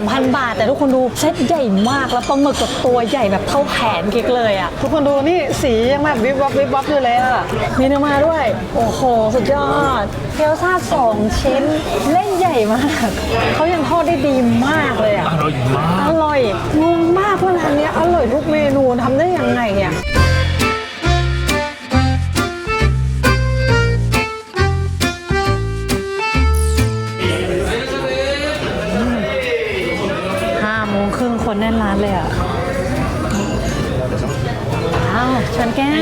2,000 บาท แต่ทุกคนดูเซตใหญ่มากแล้วปลาหมึกกับตัวใหญ่แบบเท่าแขนกิ๊กเลยอะทุกคนดูนี่สียังแบบวิบวับวิบวับอยู่เลยอะมีเนื้อมาด้วย โอ้โห สุดยอดเกี๊ยวซ่าสองชิ้นเล่นใหญ่มากเขายังทอดได้ดีมากเลยอะอร่อยมาอกร่อยงงมากว่าร้านเนี้ยอร่อยทุกเมนูทำได้ยังไงอะห้ ครึ่งคนแน่นร้านเลยอะอ้าวชนแก้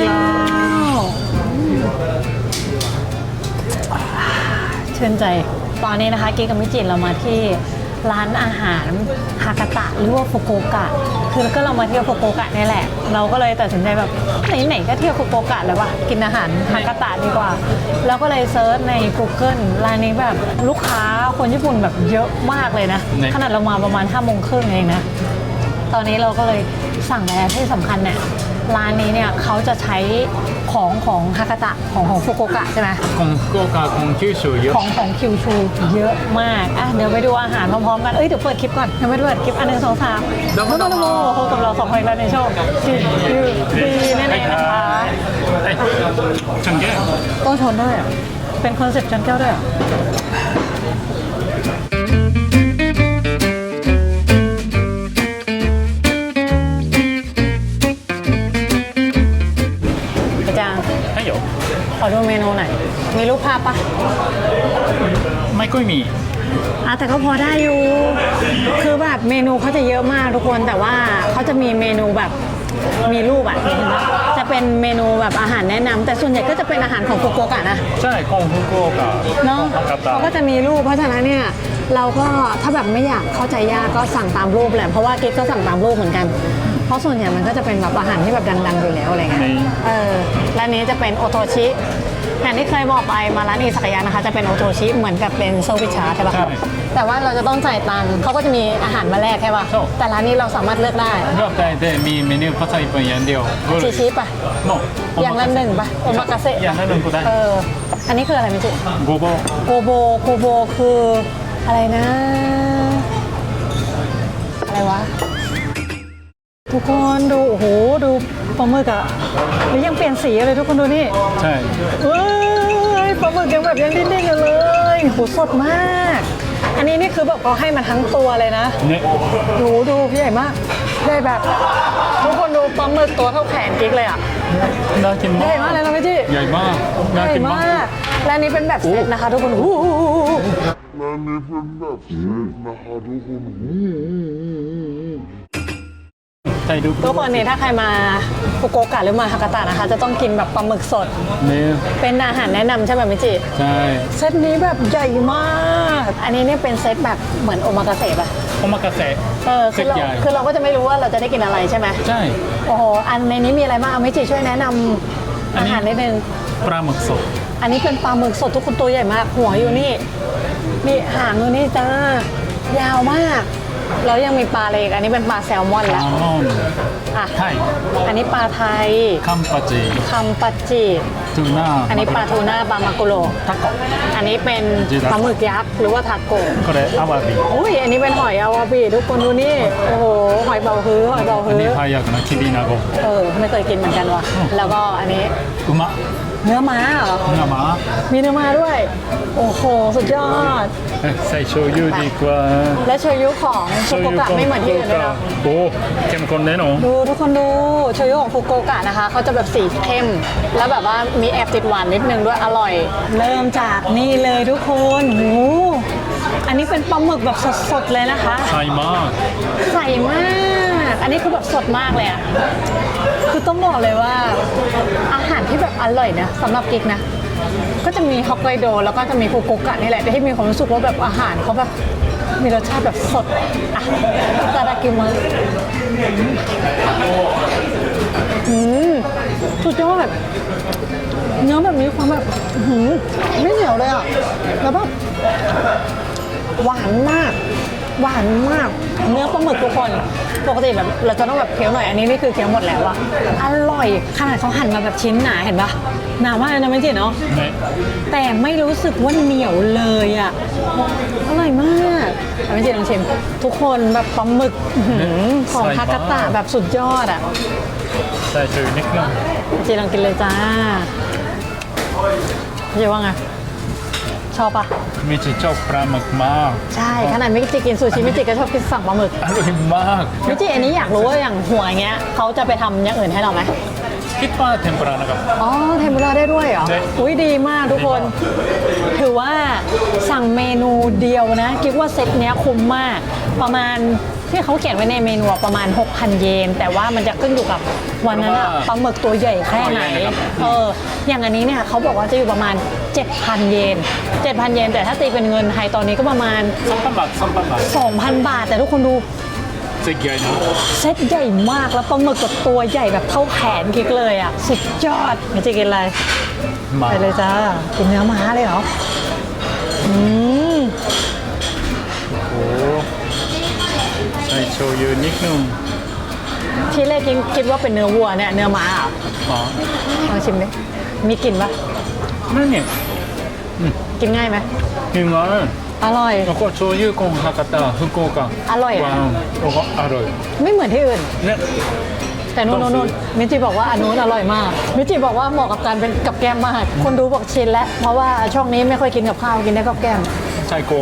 วชื่นใจ ตอนนี้นะคะกิ๊กกับมิจิเรามาที่ ร้านอาหารฮากาตะหรือว่าฟุกุโอกะ คือก็เรามาเที่ยวฟุกุโอกะนี่แหละ เราก็เลยตัดสินใจแบบไหนๆก็เที่ยวฟุกุโอกะแล้ววะกินอาหารฮากาตะดีกว่า เราก็เลยเซิร์ชใน Google ร้านนี้แบบลูกค้าคนญี่ปุ่นแบบเยอะมากเลยนะ ขนาดเรามาประมาณ5้าโมงครึ่งเองนะ ตอนนี้เราก็เลยสั่งแล้วที่สำคัญเนี่ย ร้านนี้เนี่ยเขาจะใช้ของของฮากาตะของของฟุกุกะใช่ไหมของฟุกุกะของคิวชูเยอะของของคิวชูเยอะมากอะเดี๋ยวไปดูอาหารพร้อมๆกันเอ้ยเดี๋ยวเปิดคลิปก่อนเดี๋ยวไปดูคลิปอันหนึ่งสองสามแล้วก็ต้องรู้โคกับเราสองคนแล้วในช่วงคิวดีนั่เองนะคะชนแก้วต้องชนด้วยเป็นคอนเซ็ปต์ชนแก้วด้วย เมนูหน่อยมีรูปภาพปะไม่ค่อยมี อะแต่ก็พอได้อยู่ คือแบบเมนูเขาจะเยอะมากทุกคน แต่ว่าเขาจะมีเมนูแบบมีรูปอะเห็นปะจะเป็นเมนูแบบอาหารแนะนำแต่ส่วนใหญ่ก็จะเป็นอาหารของฟุกุโอกะนะ ใช่ของฟุกุโอกะเนาะของฮากาตะเขาก็จะมีรูป เพราะฉะนั้นเนี่ยเราก็ถ้าแบบไม่อยากเข้าใจยากก็สั่งตามรูปแหละ เพราะว่ากิ๊กก็สั่งตามรูปเหมือนกัน เพราะส่วนใหญ่มันก็จะเป็นแบบอาหารที่แบบดังๆอยู่แล้วอะไรเงี้ย นี่ เออร้านนี้จะเป็นโอโตชิอย่างที่เคยบอกไปมาร้านอิสกายะนะคะ จะเป็นโอโตชิเหมือนกับเป็นเซอร์วิสชาร์จใช่ปะใช่แต่ว่าเราจะต้องจ่ายตังค์เขาก็จะมีอาหารมาแลกใช่ปะใช่ แต่ร้านนี้เราสามารถเลือกได้เลือกได้แต่มีเมนูภาษาญี่ปุ่นอย่างเดียวชีชิปะโนอย่างละหนึ่งปะโอมากาเสะอย่างละหนึ่งก็ได้เออ อันนี้คืออะไรไม่จิโกโบโกโบโกโบคืออะไรนะ อะไรวะทุ กคนดู โอ้โห ดูปลาหมึกอะแล้วยังเปลี่ยนสีเลยทุกคนดูนี่ใช่เอ้ยปลาหมึกยังแบบยังดิ้นๆอยู่เลยโหสดมาก อันนี้นี่คือแบบเขาให้มาทั้งตัวเลยนะเนี่ยหนูดูพี่ใหญ่มากใหญ่แบบ ทุกคนดูปลาหมึกตัวเท่าแขนกิ๊กเลยอะน่ากินใหมาญ่กมากเลยนะพี่จีใหญ่มากใหน่าญ่กินมามาก ก และอันนี้เป็นแบบเซตนะคะทุกคนอู้หู และนี่เป็นแบบเซตนะคะทุกคน ใช่ดูทุกคนนี่ถ้าใครมาฟุกุโอกะหรือมาฮากาตะนะคะ จะต้องกินแบบปลาหมึกสดเนี่ยเป็นอาหารแนะนำใช่ไหมมิจิ ใช่เซตนี้แบบใหญ่มาก อันนี้เนี่ยเป็นเซตแบบเหมือนโอมากาเสะป่ะ โอมากาเสะเออคือเราเซตใหญ่คือเราก็จะไม่รู้ว่าเราจะได้กินอะไรใช่ไหมใช่ โอ้โห อันในนี้มีอะไรบ้างเอามิจิช่วยแนะนำอันอานี้หารนิดนึง ปลาหมึกสด อันนี้เป็นปลาหมึกสดทุกคนตัวใหญ่มาก หัวอยู่นี่ นี่หางอยู่นี่จ้ายาวมาก แล้วยังมีปลาอะไรอีกอันนี้เป็นปลาแซลมอน แซ แล้ว ลมอน อ่ะ ไทย อันนี้ปลาไทย คัมปาจิ คัมปัจจิ ทูน่า อันนี้ปลาทูน่าปลามากุโร タコ อันนี้เป็น จิรา ปลาหมึกยักษ์หรือว่าทาโกะ これアワビ อุ้ยอันนี้เป็นหอยอาวาบิทุกคนดูนี่ โอ้โห หอยเบาฮื้อหอยเบา อัน ฮื้ นี้ อ ハヤクのキビナゴ เออ ไม่เคยกินเหมือนกันว่ะ แล้วก็อันนี้ うま เนื้อม้าเหรอ เนื้อหมามีเนื้อม้าด้วย โอ้โห สุดยอด ใส่โชยุดีกว่าและโชยุของโชโกยุกะไม่เหมือนที่อื่นเลยนะโอ้เข้มข้นแน่นอนดูทุกคนดูโชยุของฟุกโกกะนะคะเขาจะแบบสีเข้ม แล้วแบบว่ามีแอบติดหวานนิดนึงด้วยอร่อย เริ่มจากนี่เลยทุกคนหูอันนี้เป็นปลาหมึกแบบสดๆเลยนะคะ ใส่มาก ใส่มาก อันนี้คือแบบสดมากเลยอะคือต้องบอกเลยว่า อาหารที่แบบอร่อยนะสำหรับกิ๊กนะ ก็จะมีฮอกไกโด แล้วก็จะมีฟุกุกะนี่แหละที่มีความรู้สึกว่าแบบอาหารเขาแบบมีรสชาติแบบสดอะตาดากิมัสอืมสุดยอดเนื้อแบบมีความแบบหือไม่เหนียวเลยอะ แล้วแบบหวานมาก หวานมาก เนื้อปลาหมึกทุกคน ปกติแบบเราจะต้องแบบเคี้ยวหน่อย อันนี้นี่คือเคี้ยวหมดแล้วอะอร่อย ขนาดเขาหั่นมาแบบชิ้นหนาเห็นปะหนามากนะไม่จริงเนาะ แต่ไม่รู้สึกว่าเหนียวเลยอะอร่อยมากไม่จริงลองชิม ทุกคนแบบปลาหมึกของฮากาตะแบบสุดยอดอะใส่ชูนิดนึงจริงลองกินเลยจ้าเจ๊ว่าไง ชอบปะ มิจิชอบปลาหมึกมากใช่ขนาดมิจิกินซูชิมิจิก็ชอบกินสั่งปลาหมึกอร่อยมากมิจิอันนี้อยากรู้ว่าอย่างหัวเงี้ยเขาจะไปทำอย่างอื่นให้เราไหมคิดว่าเทมปุระนะครับ อ๋อ เทมปุระได้ด้วยเหรอ อุ้ยดีมากทุกคน ถือว่าสั่งเมนูเดียวนะ คิดว่าเซตเนี้ยคุ้มมาก ประมาณ ที่เขาเขียนไว้ในเมนูประมาณ 6,000 เยน แต่ว่ามันจะขึ้นอยู่กับวันนั้นอะปลาหมึกตัวใหญ่แค่ไหน เออ อย่างอันนี้เนี่ยเขาบอกว่าจะอยู่ประมาณ 7,000 เยน 7,000 เยน แต่ถ้าตีเป็นเงินไทยตอนนี้ก็ประมาณ 3,000 บาท 3,000 บาท 2,000 บาท แต่ทุกคนดูเซตใหญ่นะเซตใหญ่มากแล้วปลาหมึกกับตัวใหญ่แบบเท่าแขนกิกเลยอะ สุดยอดไม่จะกินอะไรไปเลยจ้า กินเนื้อม้าเลยเหรอ อืม โชยุนิดนึงที่แรกคิดคิดว่าเป็นเนื้อวัวเนี่ยเนื้อม้าเหรอ๋อลองชิมดิมีกลิ่นปะนั่นเนี่ยกินง่ายไหมกินง่ายอร่อยแล้วก็โชยุคงฮากาตะฮุกโอกะอร่อยอะแล้วก็อร่อย ไม่เหมือนที่อื่นเนี่ยแต่นู้นนู้นมิจิบอกว่าอันนู้นอร่อยมาก มิจิบอกว่าเหมาะกับการเป็นกับแก้มมาก คนดูบอกชินแล้ว เพราะว่าช่องนี้ไม่ค่อยกินกับข้าวกินได้กับแก้มใช่โก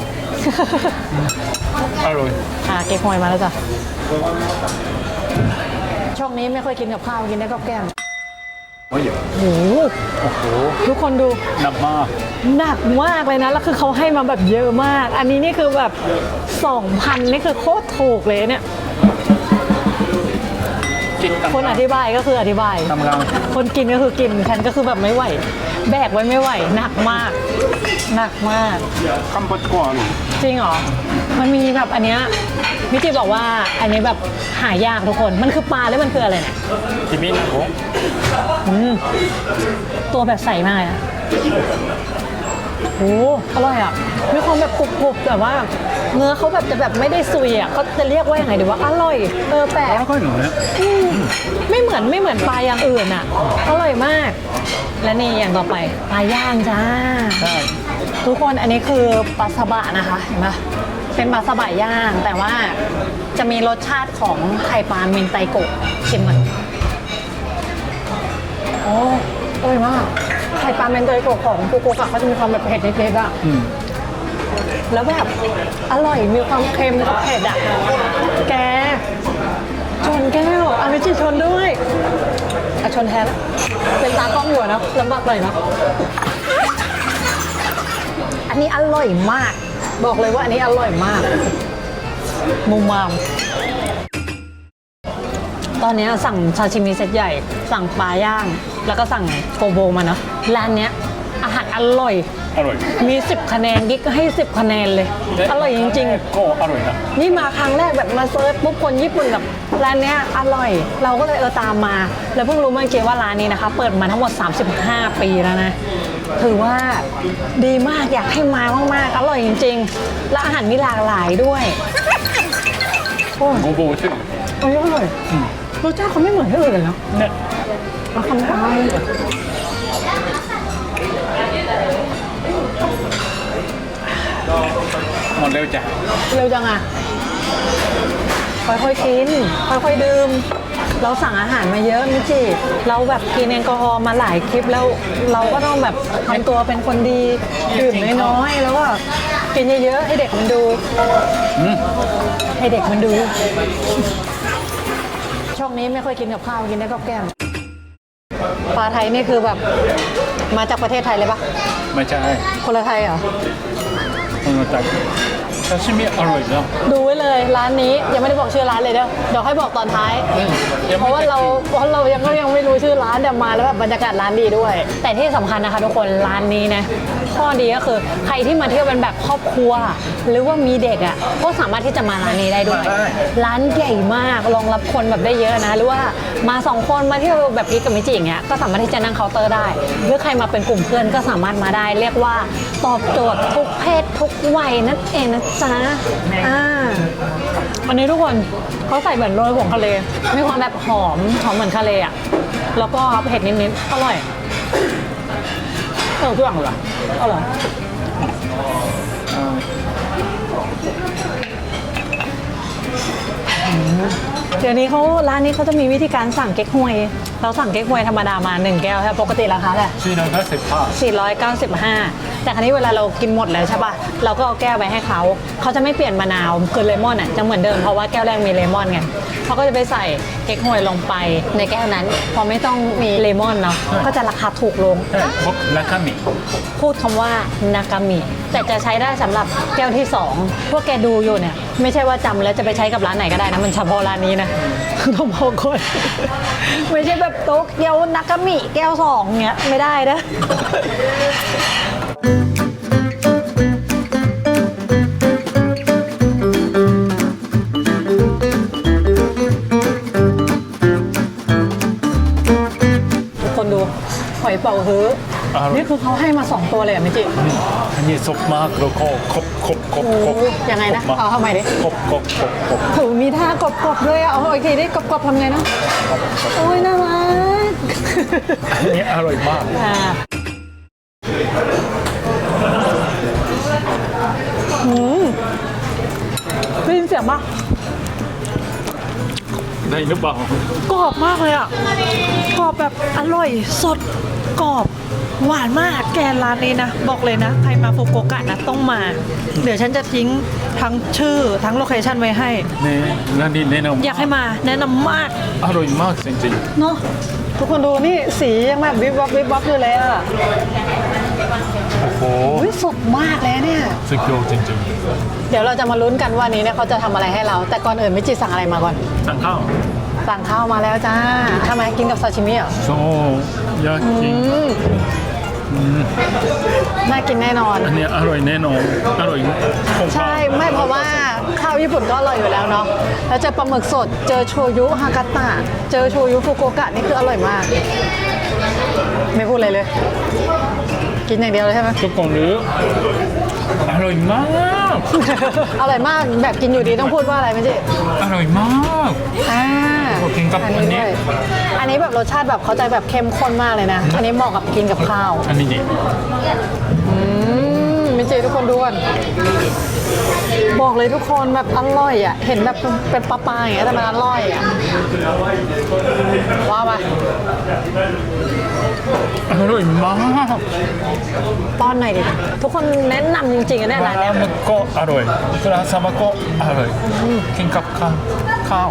อร่อยอ่าเก๊กฮวยมาแล้วจ้ะ ช่วงนี้ไม่ค่อยกินกับข้าวกินได้กับแก้มโอ้ยโอ้โหโอ้โหทุกคนดู หนักมาก หนักมากเลยนะ แล้วคือเขาให้มาแบบเยอะมาก อันนี้นี่คือแบบ2,000นี่คือโคตรถูกเลยเนี่ย กินคนอธิบายก็คืออธิบาย ทำงานคนกินก็คือกินฉันก็คือแบบไม่ไหว แบกไว้ไม่ไหวหนักมาก หนักมาก Камбот Куану. จริงเหรอ มันมีแบบอันเนี้ยมิจิบอกว่าอันนี้แบบหายากทุกคน มันคือปลาแล้วมันคืออะไรเนี่ย Тебе на го. อืม ตัวแบบใสมากเลยอะโอ้อร่อยอะ มีความแบบกรุบๆแบบว่า เนื้อเขาแบบจะแบบไม่ได้ซุยอะเขาจะเรียกว่าอย่างไรดีว่าอร่อย เออแปลก Какой номер? ไม่เหมือนไม่เหมือนปลาอย่างอื่นอะ อร่อยมาก และนี่อย่างต่อไปปลาย่างจ้า ใช่ทุกคนอันนี้คือปลาสบะนะคะเห็นปะเป็นปลาสบะย่าง แต่ว่าจะมีรสชาติของไข่ปลาเมนไตโกะชิมหน่อยโอ้อร่อยมากไข่ปลาเมนไตโกะของฟูกุโอกะเขาจะมีความแบบเผ็ดนิดๆอะอืมแล้วแบบอร่อยมีความเค็มกับเผ็ดอะแกช นแก้วอามิจิชนด้วยอะชนแทนเป็นตากล้องอยู่อะนะลำบากหน่อยนะอันนี้อร่อยมาก บอกเลยว่าอันนี้อร่อยมากมุมมาม ตอนนี้สั่งซาชิมิเซตใหญ่ สั่งปลาย่าง แล้วก็สั่งโกโบมาเนอะร้านเนี้ย อร่อย อร่อยมี 10 คะแนนกิ๊กให้ 10 คะแนนเลย อร่อยจริง ๆ ก็อร่อยนะ นี่มาครั้งแรกแบบมาเซิร์ชปุ๊บคนญี่ปุ่นแบบร้านเนี้ยอร่อย เราก็เลยเออตามมา แล้วเพิ่งรู้เมื่อกี้ว่าร้านนี้นะคะ เปิดมาทั้งหมด 35 ปีแล้วนะถือว่าดีมากอยากให้มามากๆ อร่อยจริง ๆ และอาหารมีหลากหลายด้วยโอ้ยโกโบใช่ไหมอร่อยรสชาติเขาไม่เหมือนที่อื่นเลยเนาะเนี่ย เอาทำไาม ดเร็วจ้ะเร็วจังอะค่อยๆกิน ค่อยๆดื่ม เราสั่งอาหารมาเยอะมิจิเราแบบกินแอลกอฮอล์มาหลายคลิปแล้วเราก็ต้องแบบทำตัวเป็นคนดีดื่มน้อยๆแล้วก็กินเยอะๆให้เด็กมันดูอืมให้เด็กมันดู ช่วงนี้ไม่ค่อยกินกับข้าวกินได้กับแก้มปลาไทยนี่คือแบบมาจากประเทศไทยเลยปะไม่ใช่คนละไทยเหรอคนละจัก ซาชิมิอร่อยนะดูไว้เลยร้านนี้ยังไม่ได้บอกชื่อร้านเลยเด้อเดี๋ยวให้บอกตอนท้ายยังเพไม่ราะว่าเราเพราะเรายังก็ยังไม่รู้ชื่อร้านแต่มาแล้วแบบบรรยากาศร้านดีด้วย แต่ที่สำคัญนะคะทุกคนร้านนี้นะ ข้อดีก็คือ ใครที่มาเที่ยวเป็นแบบครอบครัว หรือว่ามีเด็กอะก็สามารถที่จะมาร้านนี้ได้ด้วยมาได้ร้านใหญ่มากรองรับคนแบบได้เยอะนะ หรือว่ามาสองคนมาเที่ยวแบบกิ๊กกับมิจิอย่างเงี้ยก็สามารถที่จะนั่งเคาน์เตอร์ได้ หรือใครมาเป็นกลุ่มเพื่อนก็สามารถมาได้ เรียกว่าตอบโจทย์ทุกเพศทุกวัยนั่นเองนะจ๊ะอ่าวันนี้ทุกคนเขาใส่เหมือนโรยผงทะเลมีความแบบหอมหอมเหมือนทะเลอะแล้วก็เผ็ดนิดๆอร่อย เออทุกอย่างเลยอะอร่อเดี๋ยวนี้เขาร้านนี้เขาจะมีวิธีการสั่งเก๊กฮวย เราสั่งเก๊กฮวยธรรมดามา 1 แก้วใช่ปะปกติราคาเท่าไหร่สี่ร้อยห้าสิบห้า495 แต่ครั้นี้เวลาเรากินหมดแล้วใช่ปะเราก็เอาแก้วไปให้เขา เขาจะไม่เปลี่ยนมะนาวคือเลมอนอะจะเหมือนเดิมเพราะว่าแก้วแรกมีเลมอนไงเขาก็จะไปใส่เก๊กฮวยลงไปในแก้วนั้น พอไม่ต้องมีเลมอนเนาะก็จะราคาถูกลงพวกราคามิพูดคำว่านากามิ แต่จะใช้ได้สำหรับแก้วที่ 2 พวกแกดูอยู่เนี่ย ไม่ใช่ว่าจำแล้วจะไปใช้กับร้านไหนก็ได้นะมันเฉพาะร้านนี้นะต้องบอกคนไม่ใช่แบบโต๊ะเกียวนากามิแก้วสองเงี้ยไม่ได้นะ ทุกคนดูหอยเป่าฮื้ออนี่คือเขาให้มาสองตัวเลยเหรอะมิจิอันนี้สดมากแล้ว ก็ครบครบครบโอ้ครบยังไงนะครบมกเอาเข้ามาดิครบครบครบครบโหมีท่ากรอบๆด้วยอะเอาอีกทีได้กรอบๆทำไงนะโอ้ยน่ารักอันนี้อร่อยมากอ่าอืมได้ยินเสียงปะได้หรือเปล่ากรอบมากเลยอะกรอบแบบอร่อยสดกรอบ หวานมากแกร้านนี้นะ บอกเลยนะ ใครมาฟุกุโอกะนะต้องมา เดี๋ยวฉันจะทิ้งทั้งชื่อทั้งโลเคชันไว้ให้เนี่ยร้านนี้แนะนำอยากให้มาแนะนำมากอร่อยมากจริงเนาะทุกคนดูนี่สียังแบบวิบวับวิบวับอยู่เลยอะๆ โอ้โหอุ้ยสดมากเลยเนี่ย สุดยอดจริงเดี๋ยวเราจะมาลุ้นกันว่านี้เนี่ยเขาจะทำอะไรให้เรา แต่ก่อนอื่นมิจิสั่งอะไรมาก่อน ๆสั่งข้าวสั่งข้าวมาแล้วจ้าทำไมกินกับซาชิมิเหรอ โซอยากกินอืม น่ากินแน่นอน อันนี้อร่อยแน่นอน อร่อยของใช่ไม่เพราะว่าข้าวญี่ปุ่นก็อร่อยอยู่แล้วเนาะแล้วเจอปลาหมึกสดเจอโชยุฮากาตะ เจอโชยุฟุกุโอกะนี่คืออร่อยมาก ไม่พูดเลยเลย กินอย่างเดียวเลยใช่ไหม ทุกคนรู้อ ร่อยมาก อร่อยมากแบบกินอยู่ดีต้องพูดว่าอะไรไม่จิอร่อยมากอ่าโอเคครับอันอันนี้นี้ด้วยอันนี้แบบรสชาติแบบเขาใจแบบเข้มข้นมากเลยนะ อันนี้เหมาะกับกินกับข้าว อันนี้ดิอืมมิจิทุกคนดูก่อน บอกเลยทุกคนแบบอร่อยอะ เห็นแบบเป็นปลาปลาอย่างเงี้ยแต่มันอร่อยอะว้าวไปอร่อยมากป้อนหน่อยดิทุกคนแนะนำจริงๆอะเนี่ยปร้าลานเนี้ยหมึกก็อร่อยปลาซาบะก็อร่อยกินกับข้าวข้าว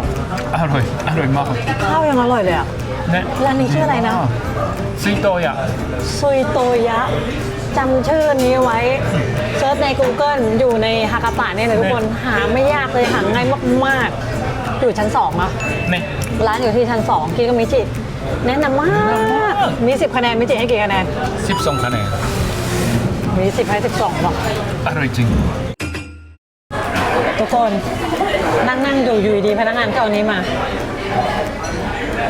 อร่อยอร่อยมากข้าวยังอร่อยเลยอะ เนี่ยร้านนี้ชื่ออะไรนะซีโตยะซุยโตยะ จำชื่อนี้ไว้เซิร์ชใน Google อยู่ในฮากาตะเนี่ยนะทุกคนหาไม่ยากเลยหาง่ายมากๆ อยู่ชั้น2เนาะเนี่ยร้านอยู่ที่ชั้น2กินกับมิจิแนะนำมากมี10คะแนนมิจิให้กี่คะแนนสิบสองคะแนนมี10ให้12บอกอร่อยจริง ทุกคนนั่งนั่งๆอยู่อยู่ดีๆพนักงานก็เอานี้มา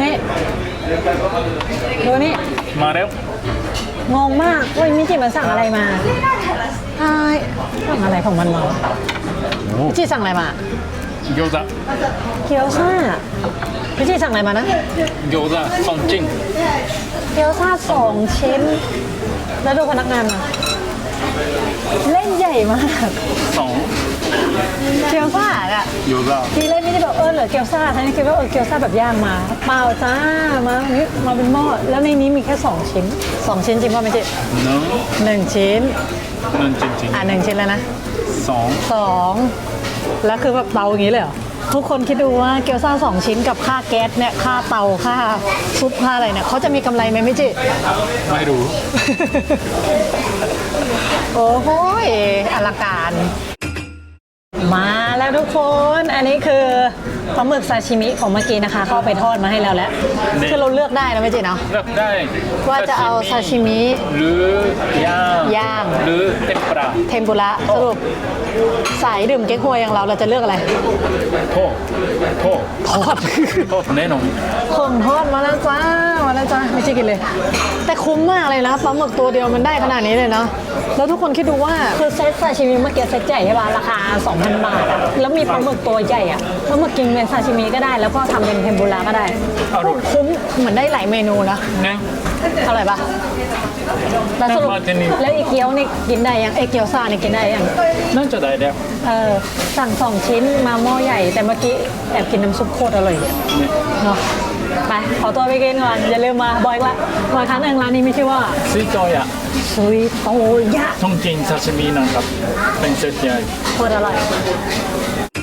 นี่ดูนี่มาแล้ว งงมากเว้ยมิจิมันสั่งอะไรมาใช่สั่งอะไรของมันมาโอ้มิจิสั่งอะไรมาเกี๊ยวซ่าเกี๊ยวซ่ามิจิสั่งอะไรมานะเกี๊ยวซ่าสองจริงเกี๊ยวซ่าสองชิ้น แล้วดูพนักงานมาเล่นใหญ่มากสอง เกี๊ยวซ่าอะเกี๊ยวซ่าทีแรกไม่ได้แบบเออเหลือเกี๊ยวซ่าท่านคิดว่าเออเกี๊ยวซ่าแบบย่างมาเปล่าจ้ามานี่มาเป็นหม้อแล้วในนี้มีแค่ 2 ชิ้น 2 ชิ้นจริงป่ะไม่จิหนึ่งหนึ่งชิ้นหนึ่งจริงจริงอะหนึ่งชิ้นแล้วนะสองสองแล้วคือแบบเตาอย่างนี้เลยเหรอทุกคนคิดดูว่าเกี๊ยวซ่าสองชิ้นกับค่าแก๊สเนี่ยค่าเตาค่าซุปค่าอะไรเนี่ยเขาจะมีกำไรไหมไม่จิไม่รู้ โอ้โหยอลังการมาแล้ว ทุกคน อันนี้คือ ปลาหมึกซาชิมิของเมื่อกี้นะคะเขาเอาไปทอดมาให้เราแล้วนี่ คือเราเลือกได้นะไม่จีเนาะ เลือกได้ว่าจะเอาซาชิมิหรือย่างย่าง หรือเทมปุระเทมปุระสรุปสายดื่มเก๊กฮวยอย่างเราเราจะเลือกอะไรโทษโทษทอด โทษแน่นอนของทอดมาแล้วจ้ามาแล้วจ้าไม่ใช่กินเลย แต่คุ้มมากเลยนะปลาหมึกตัวเดียวมันได้ขนาดนี้เลยนะแล้วทุกคนคิดดูว่า คือเซตซาชิมิเมื่อกี้เซตใหญ่ใช่ป่ะราคา 2,000 บาทอะแล้วมีปลาหมึกตัวใหญ่อะปลาหมึกกินเป็นซาชิมิก็ได้ แล้วก็ทำเป็นเทมปุระก็ได้คุ้มเหมือนได้หลายเมนูนะนะ อร่อยปะแล้วสรุปมาที่นี่ แล้วอีเกี๊ยวนี่กินได้ยังเอยเกี๊ยวซ่านี่กินได้ยังน่าจะได้แล้วเออสั่งสองชิ้นมาหม้อใหญ่ แต่เมื่อกี้แอบกินน้ำซุปโคตรอร่อยเนาะไปขอตัวไปกินก่อนอย่าลืมมาบ่อยละบ่อยครั้งหนึ่งร้านนี้มีชื่อว่าซีจอยอะซุยโตยะต้องกินซาชิมินะครับ เป็นเซตใหญ่ โคตรอร่อยขนาดป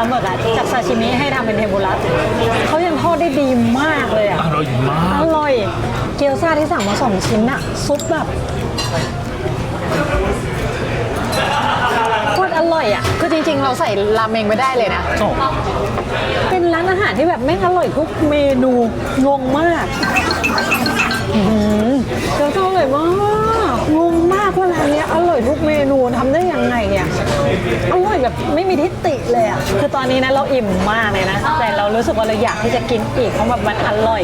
ลาหมึกอะจากซาชิมิให้ทำเป็นเทมปุระเขายังทอดได้ดีมากเลยอะอร่อยมาอกร่อย เกี๊ยวซ่าที่สั่งมาสองชิ้นอะซุปแบบโคตรอร่อยอะคือจริงๆ เราใส่ราเมงไม่ได้เลยนะ โอ้เป็นร้านอาหารที่แบบแม่งอร่อยทุกเมนูงงมากอื้อหือเกี๊ยวซ่าอร่อยมากงงมาก ว่าร้านเนี้ยอร่อยทุกเมนูทำได้ยังไงอะอร่อยแบบไม่มีทิฏฐิเลยอะคือตอนนี้นะเราอิ่มมากเลยนะ แต่เรารู้สึกว่าเราอยากที่จะกินอีกเพราะแบบมันอร่อย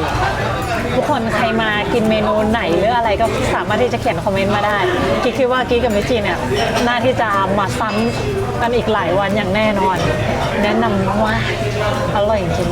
ทุกคนใครมากินเมนูไหนหรืออะไรก็สามารถที่จะเขียนคอมเมนต์มาได้กิ๊กคิดว่ากิ๊กกับเมจิเนี่ยน่าที่จะมาซ้ำกันอีกหลายวันอย่างแน่นอน แนะนำว่าอร่อยจริง